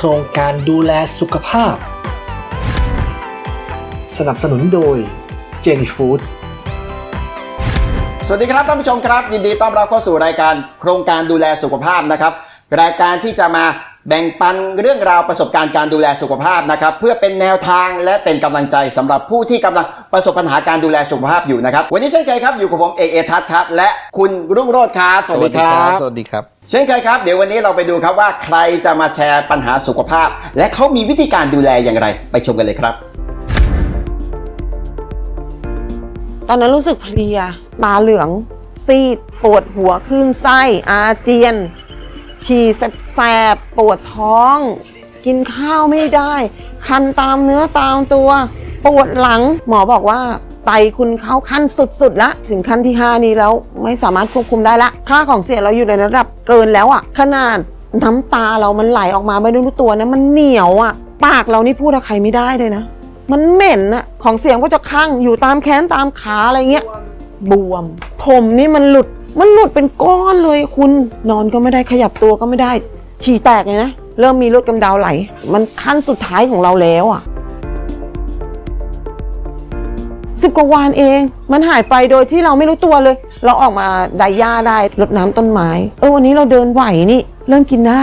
ครงการดูแลสุขภาพ สนับสนุนโดยเจนฟู้ดสวัสดีครับท่านผู้ชมครับ ยินดีต้อนรับเข้าสู่รายการโครงการดูแลสุขภาพนะครับ รายการที่จะมาแบ่งปันเรื่องราวประสบการณ์การดูแลสุขภาพนะครับ เพื่อเป็นแนวทางและเป็นกำลังใจสำหรับผู้ที่กำลังประสบปัญหาการดูแลสุขภาพอยู่นะครับ วันนี้เช่นเคยครับอยู่กับผมเอกเอทัศน์ครับ และคุณรุ่งโรจน์ครับสวัสดีครับ สวัสดีครับ เช่นเคยครับ เดี๋ยววันนี้เราไปดูครับว่าใครจะมาแชร์ปัญหาสุขภาพ และเขามีวิธีการดูแลอย่างไร ไปชมกันเลยครับ ตอนนั้นรู้สึกเพลีย ตาเหลือง ซีด ปวดหัวคลื่นไส้ อาเจียน ฉี่แสบๆ ปวดท้อง กินข้าวไม่ได้ คันตามเนื้อตามตัว ปวดหลัง หมอบอกว่า ไตคุณเข้าขั้นสุดๆละถึงขั้นที่ 5 นี้แล้วไม่สามารถควบคุมได้ละ ค่าของเสียเราอยู่ในระดับเกินแล้วอะขนาดน้ำตาเรามันไหลออกมาไม่รู้ตัวนะมันเหนียวอะปากเรานี่พูดกับใครไม่ได้เลยนะ มันเหม็นอะของเสียงก็จะคั่งอยู่ตามแขนตามขาอะไรเงี้ยบวม ผมนี่มันหลุดมันหลุดเป็นก้อนเลยคุณนอนก็ไม่ได้ขยับตัวก็ไม่ได้ฉี่แตกเลยนะเริ่มมีเลือดกำเดาไหล มันขั้นสุดท้ายของเราแล้วอะ สิบกว่าวันเอง มันหายไปโดยที่เราไม่รู้ตัวเลย เราออกมาไดหญ้าได้รดน้ำต้นไม้ เออวันนี้เราเดินไหวนี่ เริ่มกินได้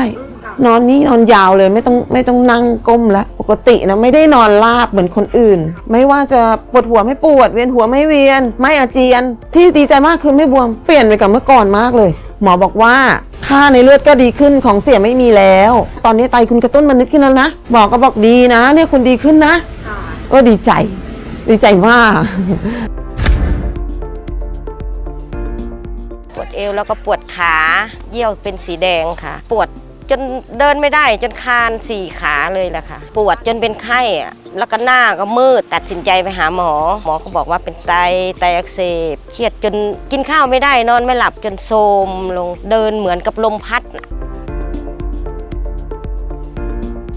นอนนี่นอนยาวเลยไม่ต้องไม่ต้องนั่งก้มแล้วปกตินะไม่ได้นอนราบเหมือนคนอื่น ไม่ว่าจะปวดหัวไม่ปวด เวียนหัวไม่เวียน ไม่อาเจียน ที่ดีใจมากคือไม่บวมเปลี่ยนไปกับเมื่อก่อนมากเลย หมอบอกว่าค่าในเลือดก็ดีขึ้นของเสียไม่มีแล้ว ตอนนี้ไตคุณกระตุ้นมันนิดขึ้นแล้วนะหมอก็บอกดีนะ เนี่ยคุณดีขึ้นนะก็ดีใจ ดีใจมาก ปวดเอวแล้วก็ปวดขาเยี่ยวเป็นสีแดงค่ะ ปวดจนเดินไม่ได้จนคานสี่ขาเลยแหละค่ะ ปวดจนเป็นไข้อะแล้วก็หน้าก็มืดตัดสินใจไปหาหมอ หมอก็บอกว่าเป็นไตไตอักเสบเครียดจนกินข้าวไม่ได้นอนไม่หลับจนโทรมลงเดินเหมือนกับลมพัดน่ะ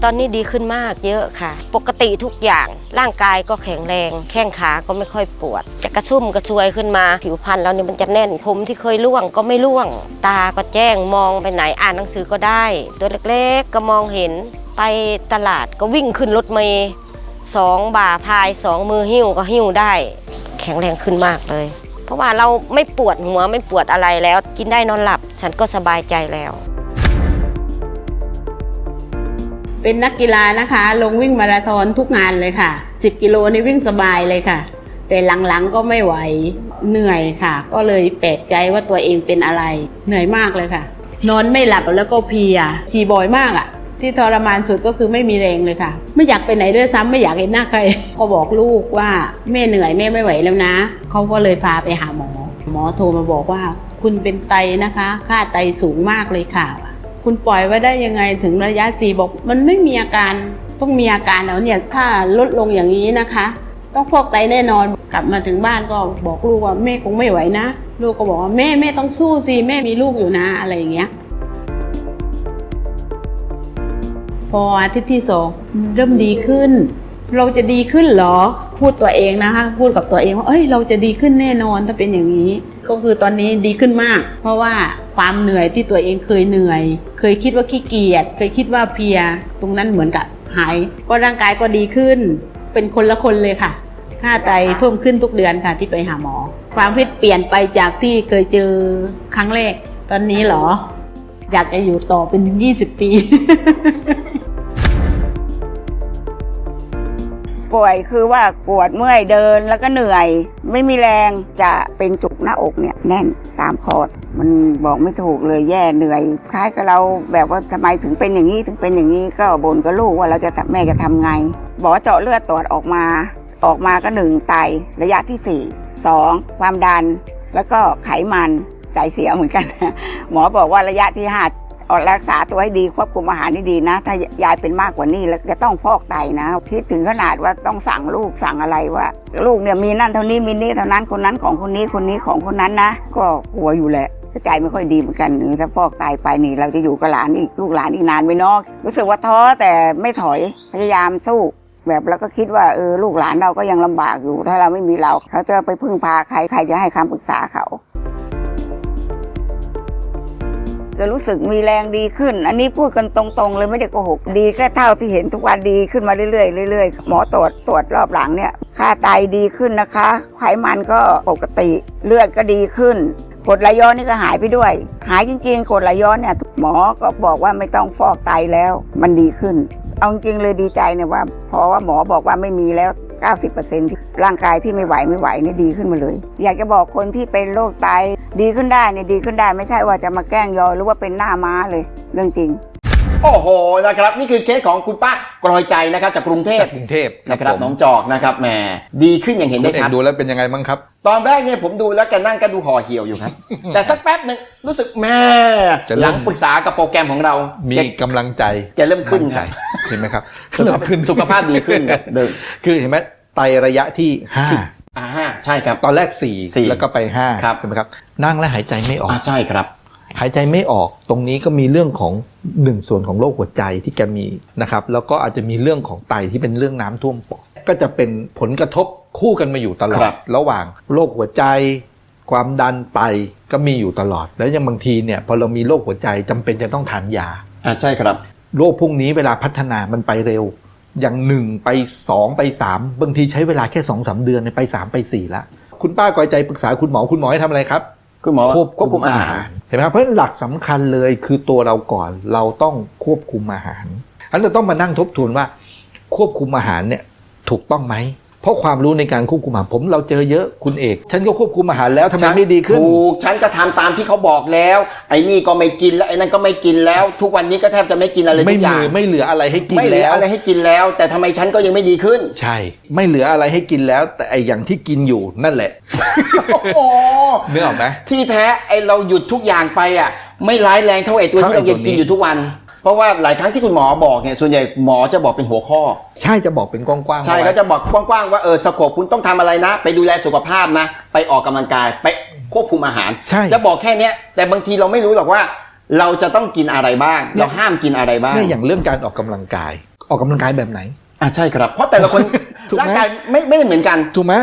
ตอนนี้ดีขึ้นมากเยอะค่ะ ปกติทุกอย่างร่างกายก็แข็งแรง แข้งขาก็ไม่ค่อยปวด จะกระชุ่มกระชวยขึ้นมาผิวพรรณเราเนี่ยมันจะแน่นผมที่เคยร่วงก็ไม่ร่วง ตาก็แจ้งมองไปไหนอ่านหนังสือก็ได้ ตัวเล็กๆก็มองเห็นไปตลาดก็วิ่งขึ้นรถเมย์สองบ่าพายสองมือหิ้วก็หิ้วได้ แข็งแรงขึ้นมากเลย เพราะว่าเราไม่ปวดหัวไม่ปวดอะไรแล้ว กินได้นอนหลับ ฉันก็สบายใจแล้ว เป็นนักกีฬานะคะ ลงวิ่งมาราธอนทุกงานเลยค่ะ 10 กิโลนี่วิ่งสบายเลยค่ะ แต่หลังๆก็ไม่ไหวเหนื่อยค่ะ ก็เลยแปลกใจว่าตัวเองเป็นอะไร เหนื่อยมากเลยค่ะ นอนไม่หลับแล้วก็เพียฉี่บ่อยมากอะ่ะ ที่ทรมานสุดก็คือไม่มีแรงเลยค่ะ ไม่อยากไปไหนด้วยซ้ำไม่อยากเห็นหน้าใคร ก็บอกลูกว่าแม่เหนื่อยแม่ไม่ไหวแล้วนะเขาก็เลยพาไปหาหมอ หมอโทรมาบอกว่า คุณเป็นไตนะคะ ค่าไตสูงมากเลยค่ะ คุณปล่อยไว้ได้ยังไงถึงระยะสี่บอก มันไม่มีอาการต้องมีอาการแล้วเนี่ยถ้าลดลงอย่างนี้นะคะ ต้องฟอกไตแน่นอนกลับมาถึงบ้านก็บอกลูกว่าแม่คงไม่ไหวนะ ลูกก็บอกว่าแม่แม่ต้องสู้สิแม่มีลูกอยู่นะอะไรอย่างเงี้ย พออาทิตย์ที่สองเริ่มดีขึ้น เราจะดีขึ้นหรอ พูดตัวเองนะคะ พูดกับตัวเองว่าเอ้ยเราจะดีขึ้นแน่นอนถ้าเป็นอย่างนี้ ก็คือตอนนี้ดีขึ้นมาก เพราะว่าความเหนื่อยที่ตัวเองเคยเหนื่อย เคยคิดว่าขี้เกียจเคยคิดว่าเพีย ตรงนั้นเหมือนกับหาย ก็ร่างกายก็ดีขึ้น เป็นคนละคนเลยค่ะ ค่าไตเพิ่มขึ้นทุกเดือนค่ะที่ไปหาหมอ ความคิดเปลี่ยนไปจากที่เคยเจอครั้งแรก ตอนนี้เหรอ อยากจะอยู่ต่อเป็น 20 ปี ป่วยคือว่าปวดเมื่อยเดินแล้วก็เหนื่อย ไม่มีแรงจะเป็นจุกหน้าอกเนี่ยแน่นตามคอดมันบอกไม่ถูกเลยแย่เหนื่อยคล้ายกับเราแบบว่าทำไมถึงเป็นอย่างนี้ถึงเป็นอย่างนี้ก็บ่นกับลูกว่าเราจะแม่จะทำไงบอกเจาะเลือดตรวจออกมา ออกมาก็หนึ่งไตระยะที่สี่สองความดัน แล้วก็ไขมันใจเสียเหมือนกัน หมอบอกว่าระยะที่ห้า รักษาตัวให้ดีควบคุมอาหารให้ดีนะ ถ้ายายเป็นมากกว่านี้แล้วจะต้องฟอกไตนะคิดถึงขนาดว่าต้องสั่งลูกสั่งอะไรว่า ลูกเนี่ยมีนั่นเท่านี้มีนี่เท่านั้นคนนั้นของคนนี้คนนี้ของคนนั้นนะ ก็กลัวอยู่แหละใจไม่ค่อยดีเหมือนกันถ้าฟอกไตไปนี่เราจะอยู่กับหลานอีกลูกหลานอีกนานไหมเนาะรู้สึกว่าท้อแต่ไม่ถอยพยายามสู้แบบแล้วก็คิดว่าเออลูกหลานเราก็ยังลำบากอยู่ ถ้าเราไม่มีเราเขาจะไปพึ่งพาใครใครจะให้คำปรึกษาเขา ก็รู้สึกมีแรงดีขึ้น อันนี้พูดกันตรงๆ เลยไม่ได้โกหก ดีแค่เท่าที่เห็นทุกวันดีขึ้นมาเรื่อยๆเรื่อยๆ หมอตรวจตรวจรอบหลังเนี่ยค่าไตดีขึ้นนะคะ ไขมันก็ปกติเลือดก็ดีขึ้นกรดไหลย้อนนี่ก็หายไปด้วย หายจริงๆกรดไหลย้อนเนี่ยหมอก็บอกว่าไม่ต้องฟอกไตแล้ว มันดีขึ้น เอาจริงเลยดีใจเนี่ยว่า เพราะว่าหมอบอกว่าไม่มีแล้ว 90%ที่ร่างกายที่ไม่ไหวไม่ไหวเนี่ยดีขึ้นมาเลย อยากจะบอกคนที่เป็นโรคไตดีขึ้นได้เนี่ยดีขึ้นได้ไม่ใช่ว่าจะมาแกล้งยอหรือว่าเป็นหน้าม้าเลยเรื่องจริง โอ้โหนะครับนี่คือเคสของคุณป้ากรอยใจนะครับจากกรุงเทพจากกรุงเทพนะครับผมน้องจอกนะครับแหมดีขึ้นอย่างเห็นคุได้ณเอกชัดดูแล้วเป็นยังไงบ้างครับ ตอนแรกเนี่ยผมดูแล้วแกนั่งก็ดูห่อเหี่ยวอยู่ครับแต่สักแป๊บหนึงรู้สึกแม่จะเริ่มหลังปรึกษากับโปรแกรมของเรา มีแกกำลังใจแกเริ่มขึ้นมั่ใจครับเห็นไหมครับสุขภาพสุขภาพดีขึ้นครับเดิมคือเห็นไหมไตระยะที่ห้าสิบอ่าใช่ครับตอนแรกสี่สี่แล้วก็ไปห้าครับเห็นไหมครับนั่งและหายใจไม่ออกอ่าใช่ครับ หายใจไม่ออกตรงนี้ก็มีเรื่องของหนึ่งส่วนของโรคหัวใจที่แกมีนะครับแล้วก็อาจจะมีเรื่องของไตที่เป็นเรื่องน้ำท่วมปอดก็จะเป็นผลกระทบคู่กันมาอยู่ตลอครัดบระหว่างโรคหัวใจ ความดันไตก็มีอยู่ตลอด แล้วยังบางทีเนี่ยพอเรามีโรคหัวใจจำเป็นจะต้องทานยาอ่าใช่ครับโรคพวกนี้เวลาพัฒนามันไปเร็ว อย่างหนึ่งไปสองไปสามบางทีใช้เวลาแค่สองสามเดือนเนี่ยไปสามไปสี่ละคุณป้าก่อยใจปรึกษาคุณหมอคุณหมอให้ทำอะไรครับ คุณหมอควบควบคุมอาหารเห็นไหมครับเพราะฉะนั้นหลักสำคัญเลยคือตัวเราก่อนเราต้องควบคุมอาหารอันเราต้องมานั่งทบทวนว่า ควบคุมอาหารเนี่ยถูกต้องไหม เพราะความรู้ในการควบคุมอาหารผมเราเจอเยอะคุณเอก ฉันก็ควบคุมอาหารแล้วทำไมไม่ดีขึ้น ถูกฉันก็ทำตามที่เขาบอกแล้ว ไอ้นี่ก็ไม่กินแล้วไอ้นั่นก็ไม่กินแล้ว ทุกวันนี้ก็แทบจะไม่กินอะไรไม่ทุกอเหย่าลืงอไม่เหลืออะไรให้กินไม่เหลือแล้วอะไรให้กินแล้ว แต่ทำไมฉันก็ยังไม่ดีขึ้น ใช่ ไม่เหลืออะไรให้กินแล้ว แต่ไออย่างที่กินอยู่นั่นแหละ โอ้โหนึกออกไหม ที่แท้ไอ้เราหยุดทุกอย่างไปอะ ไม่ร้ายแรงเท่าไอ้ตัวที่เท่าไอ้เรายังตัวนี้กินอยู่ทุกวัน เพราะว่าหลายครั้งที่คุณหมอบอกเนี่ยส่วนใหญ่หมอจะบอกเป็นหัวข้อ ใช่จะบอกเป็นกว้างๆใช่ไว้เขาจะบอกกว้างๆว่าเออสโคปคุณต้องทำอะไรนะ ไปดูแลสุขภาพนะ ไปออกกำลังกายไปควบคุมอาหารใช่จะบอกแค่เนี้ยแต่บางทีเราไม่รู้หรอกว่า เราจะต้องกินอะไรบ้าง เราห้ามกินอะไรบ้างเนี่ยอย่างเรื่องการออกกำลังกาย ออกกำลังกายแบบไหนอะใช่ครับ เพราะแต่ละคนถูกไหมร่างกายไม่ไม่ได้เหมือนกันถูกไหม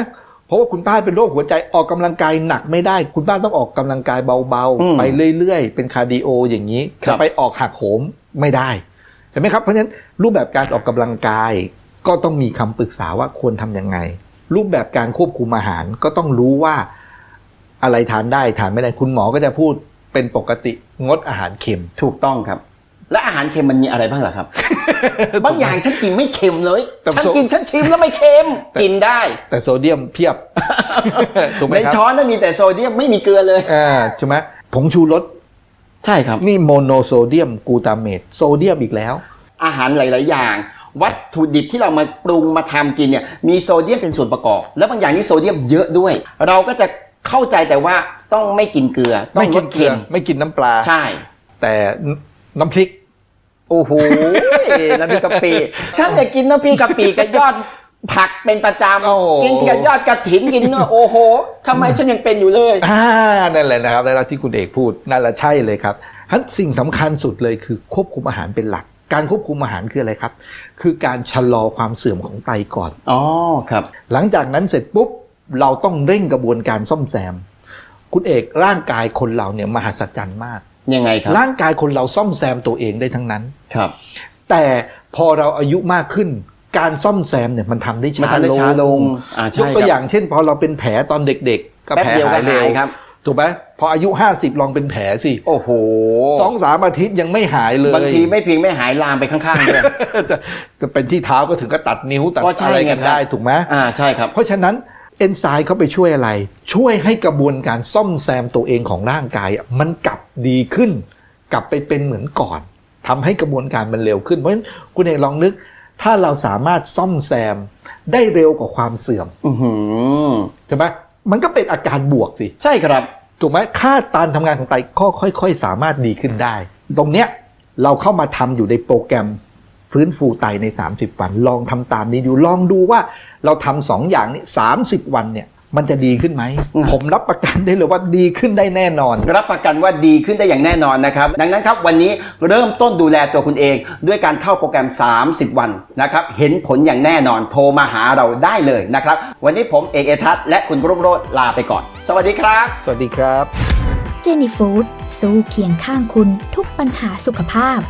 เพราะว่าคุณป้าเป็นโรคหัวใจออกกำลังกายหนักไม่ได้ คุณป้าต้องออกกำลังกายเบาอืมๆไปเรื่อยๆ เป็นคาร์ดิโออย่างนี้ครับจะไปออกหักโหม ไม่ได้เห็นไหมครับเพราะฉะนั้นรูปแบบการออกกำลังกายก็ต้องมีคำปรึกษาว่าควรทำยังไง รูปแบบการควบคุมอาหารก็ต้องรู้ว่าอะไรทานได้ทานไม่ได้คุณหมอก็จะพูดเป็นปกติงดอาหารเค็มถูกต้องครับ และอาหารเค็มมันมีอะไรบ้างล่ะครับบางอย่างฉันกินไม่เค็มเลยแต่ฉันโซกินฉันชิมแล้วไม่เค็มกินได้ แต่โซเดียมเพียบถูกไหมในครับช้อนนั้นมีแต่โซเดียมไม่มีเกลือเลยอ่าใช่ไหมผงชูรส ใช่ครับ นี่โมโนโซเดียมกลูตาเมตโซเดียมอีกแล้ว อาหารหลาย ๆ อย่าง วัตถุดิบที่เรามาปรุงมาทำกินเนี่ยมีโซเดียมเป็นส่วนประกอบ แล้วบางอย่างนี่โซเดียมเยอะด้วย เราก็จะเข้าใจแต่ว่าต้องไม่กินเกลือ ต้อไม่งลกิดนเกลืเค็อมไม่กินน้ำปลา ใช่ แต่น้ำพริก โอ้โหน้ำพริกกะปิฉันเนี่ยกินน้ำพริกกะปิกับยอด ผักเป็นประจโอ้โหำกินกับยอดกระถินกินเนื้อโอ้โหทำไมฉันยังเป็นอยู่เลยอ่านั่นแหละนะครับแล้วที่คุณเอกพูดนั่นแหละใช่เลยครับฉะนั้นสิ่งสำคัญสุดเลยคือควบคุมอาหารเป็นหลัก การควบคุมอาหารคืออะไรครับ คือการชะลอความเสื่อมของไตก่อนอ๋อครับ หลังจากนั้นเสร็จปุ๊บเราต้องเร่งกระบวนการซ่อมแซม คุณเอกร่างกายคนเราเนี่ยมหัศจรรย์มากยังไงครับร่างกายคนเราซ่อมแซมตัวเองได้ทั้งนั้นครับ แต่พอเราอายุมากขึ้น การซ่อมแซมเนี่ยมันทำได้มันช้าทำได้ลงช้าลงอ่าใช่ยกตัวครับอย่างเช่น พอเราเป็นแผลตอนเด็กๆ ก็แป๊บแผลเดียวก็หายเร็วหายครับถูกไหมพออายุ 50 ลองเป็นแผลสิ โอ้โหสองสามอาทิตย์ยังไม่หายเลย บางทีไม่เพียงไม่หายลามไปข้างๆด้วยแต่แต่เป็นที่เท้าก็ถึงก็ตัดนิ้วตัดก็ใช่อะไรกันไงครับได้ถูกไหมอ่าใช่ครับ เพราะฉะนั้นเอนไซม์เขาไปช่วยอะไร ช่วยให้กระบวนการซ่อมแซมตัวเองของร่างกายอะมันกลับดีขึ้น กลับไปเป็นเหมือนก่อนทำให้กระบวนการมันเร็วขึ้นเพราะฉะนั้นคุณเอกลองนึก ถ้าเราสามารถซ่อมแซมได้เร็วกว่าความเสื่อมอือหือใช่ไหมมันก็เป็นอาการบวกสิใช่ครับ ถูกไหมค่าการทำงานของไตก็ค่อย ๆ สามารถดีขึ้นได้ ตรงเนี้ยเราเข้ามาทำอยู่ในโปรแกรมฟื้นฟูไตใน 30 วัน ลองทำตามนี้ดูลองดูว่าเราทำสองอย่างนี้30 วันเนี่ย มันจะดีขึ้นไหมอืมผมรับประกันได้เลยว่าดีขึ้นได้แน่นอน รับประกันว่าดีขึ้นได้อย่างแน่นอนนะครับ ดังนั้นครับวันนี้เริ่มต้นดูแลตัวคุณเอง ด้วยการเข้าโปรแกรม 30 วันนะครับ เห็นผลอย่างแน่นอน โทรมาหาเราได้เลยนะครับ วันนี้ผมเอกเอทัศน์และคุณรุ่งโรจน์ลาไปก่อน สวัสดีครับ สวัสดีครับจนี่ฟู้ดสู้เคียงข้างคุณทุกปัญหาสุขภาพ